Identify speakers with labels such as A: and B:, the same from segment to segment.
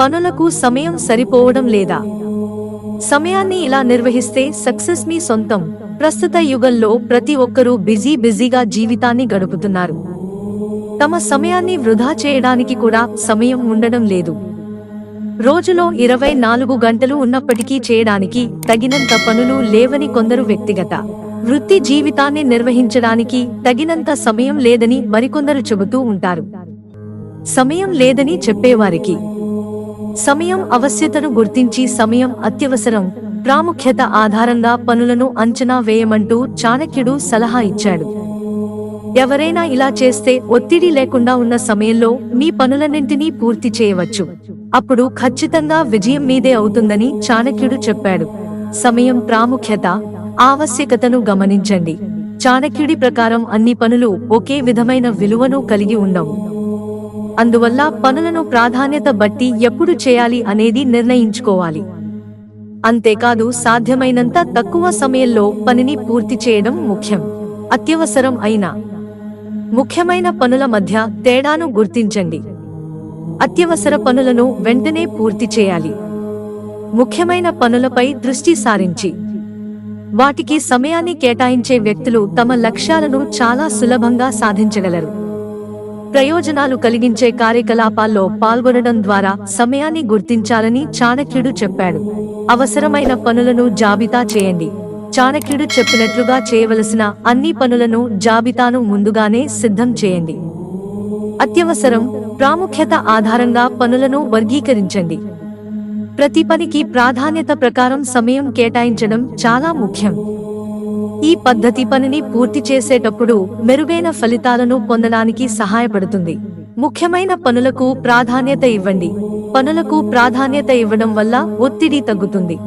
A: పనులకు సమయం సరిపోవడం లేదా? సమయాన్ని ఇలా నిర్వహిస్తే సక్సెస్ మీ సొంతం. ప్రస్తుత యుగంలో ప్రతి ఒక్కరూ బిజీ బిజీగా జీవితాన్ని గడుపుతున్నారు. తమ సమయాన్ని వృధా చేయడానికి కూడా సమయం ఉండడం లేదు. రోజులో ఇరవై నాలుగు గంటలు ఉన్నప్పటికీ చేయడానికి తగినంత పనులు లేవని కొందరు వ్యక్తిగత వృత్తి జీవితాన్ని నిర్వహించడానికి తగినంత సమయం లేదని మరికొందరు చెబుతూ ఉంటారు. సమయం లేదని చెప్పేవారికి సమయం అవశ్యతను గుర్తించి సమయం అత్యవసరం. ప్రాముఖ్యత ఆధారంగా పనులను అంచనా వేయమంటూ చాణక్యుడు సలహా ఇచ్చాడు. ఎవరైనా ఇలా చేస్తే ఒత్తిడి లేకుండా ఉన్న సమయంలో మీ పనులన్నింటినీ పూర్తి చేయవచ్చు. అప్పుడు ఖచ్చితంగా విజయం మీదే అవుతుందని చాణక్యుడు చెప్పాడు. సమయం ప్రాముఖ్యత ఆవశ్యకతను గమనించండి. చాణక్యుడి ప్రకారం అన్ని పనులు ఒకే విధమైన విలువను కలిగి ఉండవు. అందువల్ల పనులను ప్రాధాన్యత బట్టి ఎప్పుడు చేయాలి అనేది నిర్ణయించుకోవాలి. అంతేకాదు సాధ్యమైనంత తక్కువ సమయంలో పనిని పూర్తి చేయడం ముఖ్యం. అత్యవసరం అయినా ముఖ్యమైన పనుల మధ్య తేడాను గుర్తించండి. అత్యవసర పనులను వెంటనే పూర్తి చేయాలి. ముఖ్యమైన పనులపై దృష్టి సారించి. వాటికి సమయాన్ని కేటాయించే వ్యక్తులు తమ లక్ష్యాలను చాలా సులభంగా సాధించగలరు. ప్రయోజనాలు కలిగించే కార్యకలాపాల్లో పాల్గొనడం ద్వారా సమయాన్ని గుర్తించాలని చాణక్యుడు చెప్పాడు. అవసరమైన పనులను జాబితా చేయండి. చాణక్యుడు చెప్పినట్లుగా చేయవలసిన అన్ని పనులను జాబితాను ముందుగానే సిద్ధం చేయండి. అత్యవసరం ప్రాముఖ్యత ఆధారంగా పనులను వర్గీకరించండి. ప్రతి పనికి ప్రాధాన్యత ప్రకారం సమయం కేటాయించడం చాలా ముఖ్యం. ఈ పద్ధతి పనిని పూర్తి చేసేటప్పుడు మెరుగైన ఫలితాలను పొందడానికి సహాయపడుతుంది. ముఖ్యమైన పనులకు ప్రాధాన్యత ఇవ్వండి. పనులకు ప్రాధాన్యత ఇవ్వడం వల్ల ఒత్తిడి తగ్గుతుంది.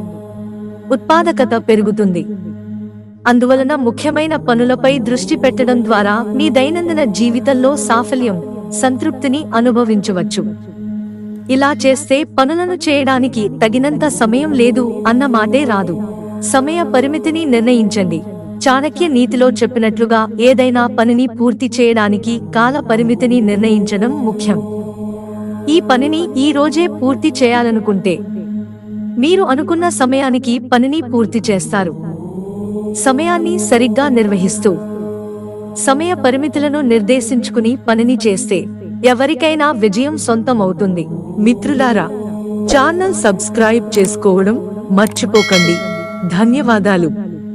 A: ఉత్పాదకత పెరుగుతుంది. అందువలన ముఖ్యమైన పనులపై దృష్టి పెట్టడం ద్వారా మీ దైనందిన జీవితంలో సాఫల్యం సంతృప్తిని అనుభవించవచ్చు. ఇలా చేస్తే పనులను చేయడానికి తగినంత సమయం లేదు అన్న మాటే రాదు. సమయ పరిమితిని నిర్ణయించండి. చాణక్య నీతిలో చెప్పినట్లుగా ఏదైనా పనిని పూర్తి చేయడానికి కాల పరిమితిని నిర్ణయించడం ముఖ్యం. ఈ పనిని ఈ రోజే పూర్తి చేయాలనుకుంటే మీరు అనుకున్న సమయానికి పనిని పూర్తి చేస్తారు. సమయాన్ని సరిగ్గా నిర్వహిస్తూ సమయ పరిమితులను నిర్దేశించుకుని పనిని చేస్తే ఎవరికైనా విజయం సొంతం అవుతుంది మిత్రులారా ఛానల్ సబ్స్క్రైబ్ చేసుకోవడం మర్చిపోకండి. ధన్యవాదాలు.